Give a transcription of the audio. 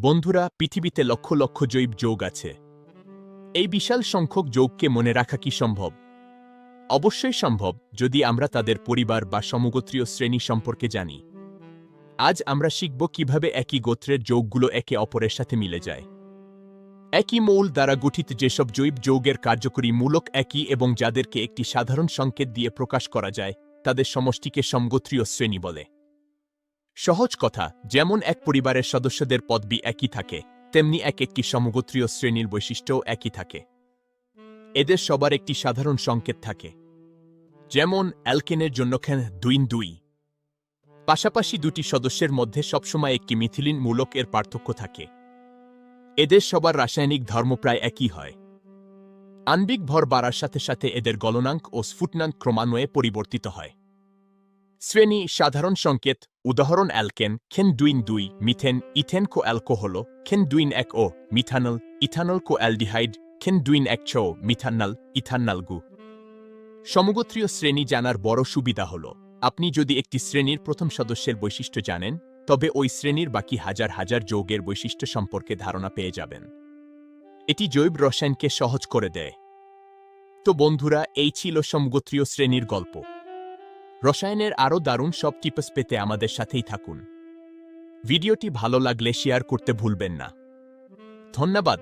বন্ধুরা, পৃথিবীতে লক্ষ লক্ষ জৈব যোগ আছে। এই বিশাল সংখ্যক যোগকে মনে রাখা কি সম্ভব? অবশ্যই সম্ভব, যদি আমরা তাদের পরিবার বা সমগোত্রীয় শ্রেণি সম্পর্কে জানি। আজ আমরা শিখব কীভাবে একই গোত্রের যোগগুলো একে অপরের সাথে মিলে যায়। একই মৌল দ্বারা গঠিত যেসব জৈব যৌগের কার্যকরী মূলক একই এবং যাদেরকে একটি সাধারণ সংকেত দিয়ে প্রকাশ করা যায়, তাদের সমষ্টিকে সমগোত্রীয় শ্রেণি বলে। সহজ কথা, যেমন এক পরিবারের সদস্যদের পদবি একই থাকে, তেমনি এক একটি সমগোত্রীয় শ্রেণির বৈশিষ্ট্যও একই থাকে। এদের সবার একটি সাধারণ সংকেত থাকে। যেমন, অ্যালকেনের জন্য খেন দুইন দুই। পাশাপাশি দুটি সদস্যের মধ্যে সবসময় একটি মিথিলিন মূলক এর পার্থক্য থাকে। এদের সবার রাসায়নিক ধর্ম প্রায় একই হয়। আণবিক ভর বাড়ার সাথে সাথে এদের গলনাঙ্ক ও স্ফুটনাঙ্ক ক্রমান্বয়ে পরিবর্তিত হয়। শ্রেণি সাধারণ সংকেত উদাহরণ অ্যালকেন খেন দুইন দুই, মিথেন, ইথেন কো অ্যালকোহল খেন দুইন এক ও, মিথানল, ইথানল কো অ্যালডিহাইড খেন দুইন এক ছ মিথান্নাল ইথান্নাল গু। সমগোত্রীয় শ্রেণি জানার বড় সুবিধা হল, আপনি যদি একটি শ্রেণির প্রথম সদস্যের বৈশিষ্ট্য জানেন, তবে ওই শ্রেণির বাকি হাজার হাজার যৌগের বৈশিষ্ট্য সম্পর্কে ধারণা পেয়ে যাবেন। এটি জৈব রসায়নকে সহজ করে দেয়। তো বন্ধুরা, এই ছিল সমগোত্রীয় শ্রেণির গল্প। রসায়নের আরও দারুণ সব টিপস পেতে আমাদের সাথেই থাকুন। ভিডিওটি ভালো লাগলে শেয়ার করতে ভুলবেন না। ধন্যবাদ।